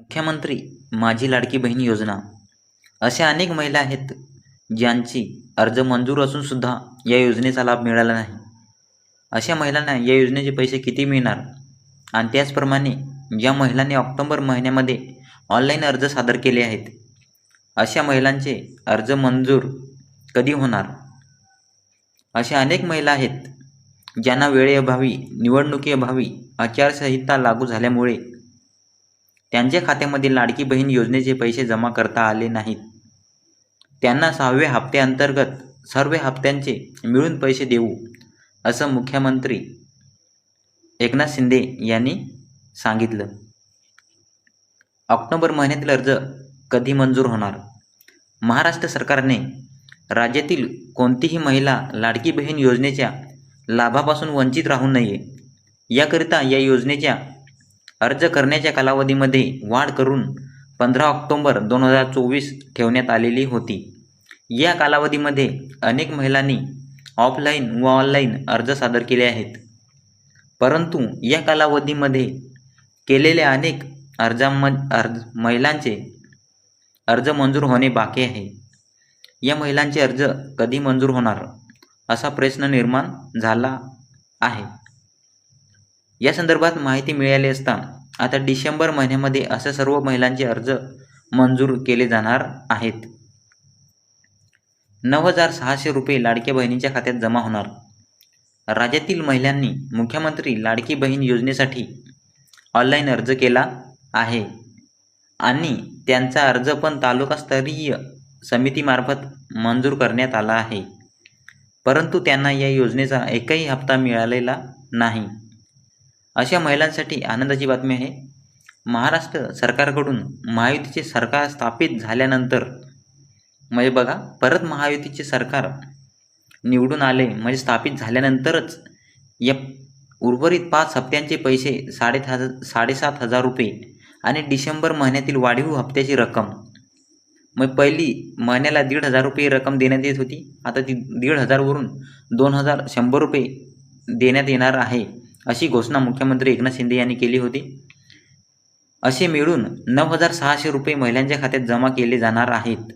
मुख्यमंत्री माझी लाडकी बहीण योजना. अशा अनेक महिला आहेत ज्यांची अर्ज मंजूर असूनसुद्धा या योजनेचा लाभ मिळाला नाही. अशा महिलांना या योजनेचे पैसे किती मिळणार? आणि त्याचप्रमाणे ज्या महिलांनी ऑक्टोंबर महिन्यामध्ये ऑनलाईन अर्ज सादर केले आहेत अशा महिलांचे अर्ज मंजूर कधी होणार? अशा अनेक महिला आहेत ज्यांना वेळेअभावी निवडणुकीअभावी आचारसंहिता लागू झाल्यामुळे त्यांच्या खात्यामध्ये लाडकी बहीण योजनेचे पैसे जमा करता आले नाहीत. त्यांना सहाव्या हप्त्याअंतर्गत सर्व हप्त्यांचे मिळून पैसे देऊ असं मुख्यमंत्री एकनाथ शिंदे यांनी सांगितलं. ऑक्टोबर महिन्यातील अर्ज कधी मंजूर होणार? महाराष्ट्र सरकारने राज्यातील कोणतीही महिला लाडकी बहीण योजनेच्या लाभापासून वंचित राहू नये याकरिता या योजनेच्या अर्ज करण्याच्या कालावधीमध्ये वाढ करून पंधरा ऑक्टोंबर दोन हजार चोवीस ठेवण्यात आलेली होती. या कालावधीमध्ये अनेक महिलांनी ऑफलाईन व ऑनलाईन अर्ज सादर केले आहेत. परंतु या कालावधीमध्ये केलेल्या अनेक अर्जाम अर्ज महिलांचे अर्ज मंजूर होणे बाकी आहे. या महिलांचे अर्ज कधी मंजूर होणार असा प्रश्न निर्माण झाला आहे. या संदर्भात माहिती मिळाली असता आता डिसेंबर महिन्यामध्ये अशा सर्व महिलांचे अर्ज मंजूर केले जाणार आहेत. नऊ हजार सहाशे रुपये लाडक्या बहिणीच्या खात्यात जमा होणार. राज्यातील महिलांनी मुख्यमंत्री लाडकी बहीण योजनेसाठी ऑनलाईन अर्ज केला आहे आणि त्यांचा अर्ज पण तालुकास्तरीय समितीमार्फत मंजूर करण्यात आला आहे. परंतु त्यांना या योजनेचा एकही हप्ता मिळालेला नाही. अशा महिलांसाठी आनंदाची बातमी आहे. महाराष्ट्र सरकारकडून महायुतीचे सरकार स्थापित झाल्यानंतर म्हणजे बघा परत महायुतीचे सरकार निवडून आले म्हणजे स्थापित झाल्यानंतरच या उर्वरित पाच हप्त्यांचे पैसे साडे साडेसात हजार रुपये आणि डिसेंबर महिन्यातील वाढीव हप्त्याची रक्कम. मग पहिली महिन्याला दीड हजार रुपये रक्कम देण्यात येत होती. आता ती दीड हजारवरून दोन हजार शंभर रुपये देण्यात येणार आहे. अशी घोषणा मुख्यमंत्री एकनाथ शिंदे यांनी केली होती. असे मिळून नऊ हजार सहाशे रुपये महिलांच्या खात्यात जमा केले जाणार आहेत.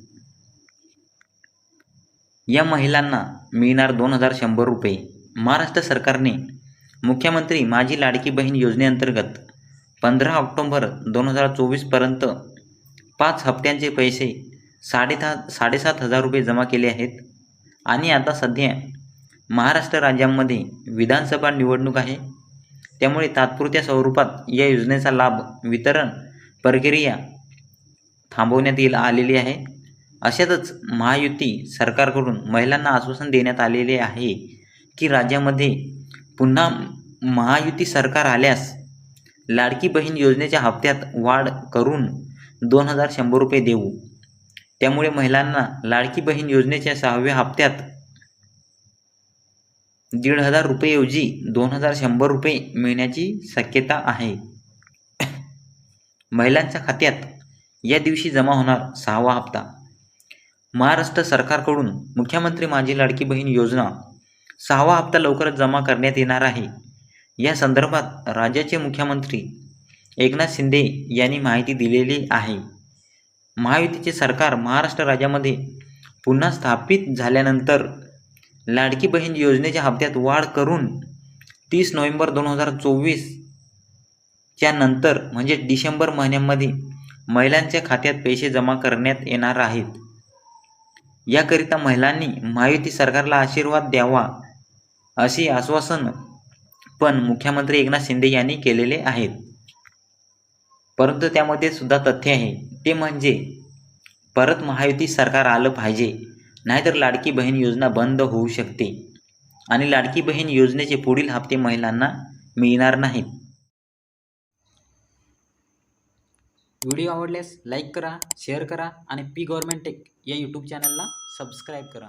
या महिलांना मिळणार दोन हजार शंभर रुपये. महाराष्ट्र सरकारने मुख्यमंत्री माझी लाडकी बहीण योजनेअंतर्गत पंधरा ऑक्टोंबर दोन हजार चोवीसपर्यंत पाच हप्त्यांचे पैसे साडेदहा साडेसात हजार रुपये जमा केले आहेत. आणि आता सध्या महाराष्ट्र राज्यामध्ये विधानसभा निवडणूक आहे. त्यामुळे तात्पुरत्या स्वरूपात या योजनेचा लाभ वितरण प्रक्रिया थांबवण्यात येईल आलेली आहे. अशातच महायुती सरकारकडून महिलांना आश्वासन देण्यात आलेले आहे की राज्यामध्ये पुन्हा महायुती सरकार आल्यास लाडकी बहीण योजनेच्या हप्त्यात वाढ करून दोन हजार शंभर रुपये देऊ. त्यामुळे महिलांना लाडकी बहीण योजनेच्या सहाव्या हप्त्यात दीड हजार रुपयेऐवजी दोन हजार शंभर रुपये मिळण्याची शक्यता आहे. महिलांच्या खात्यात या दिवशी जमा होणार सहावा हप्ता. महाराष्ट्र सरकारकडून मुख्यमंत्री माझी लाडकी बहीण योजना सहावा हप्ता लवकरच जमा करण्यात येणार आहे. या संदर्भात राज्याचे मुख्यमंत्री एकनाथ शिंदे यांनी माहिती दिलेली आहे. महायुतीचे सरकार महाराष्ट्र राज्यामध्ये पुन्हा स्थापित झाल्यानंतर लाडकी बहीण योजनेच्या हप्त्यात वाढ करून तीस नोव्हेंबर दोन हजार चोवीसच्या नंतर म्हणजे डिसेंबर महिन्यामध्ये महिलांच्या खात्यात पैसे जमा करण्यात येणार आहेत. याकरिता महिलांनी महायुती सरकारला आशीर्वाद द्यावा असे आश्वासन पण मुख्यमंत्री एकनाथ शिंदे यांनी केलेले आहेत. परंतु त्यामध्ये सुद्धा तथ्य आहे. ते म्हणजे परत महायुती सरकार आलं पाहिजे. नाहीतर लाडकी बहीण योजना बंद होऊ शकते आणि लाडकी बहीण योजनेचे पुढील हप्ते महिलांना मिळणार नाहीत. व्हिडिओ आवडल्यास लाईक करा शेअर करा आणि पी गव्हर्मेंट टेक या यूट्यूब चॅनलला सबस्क्राईब करा.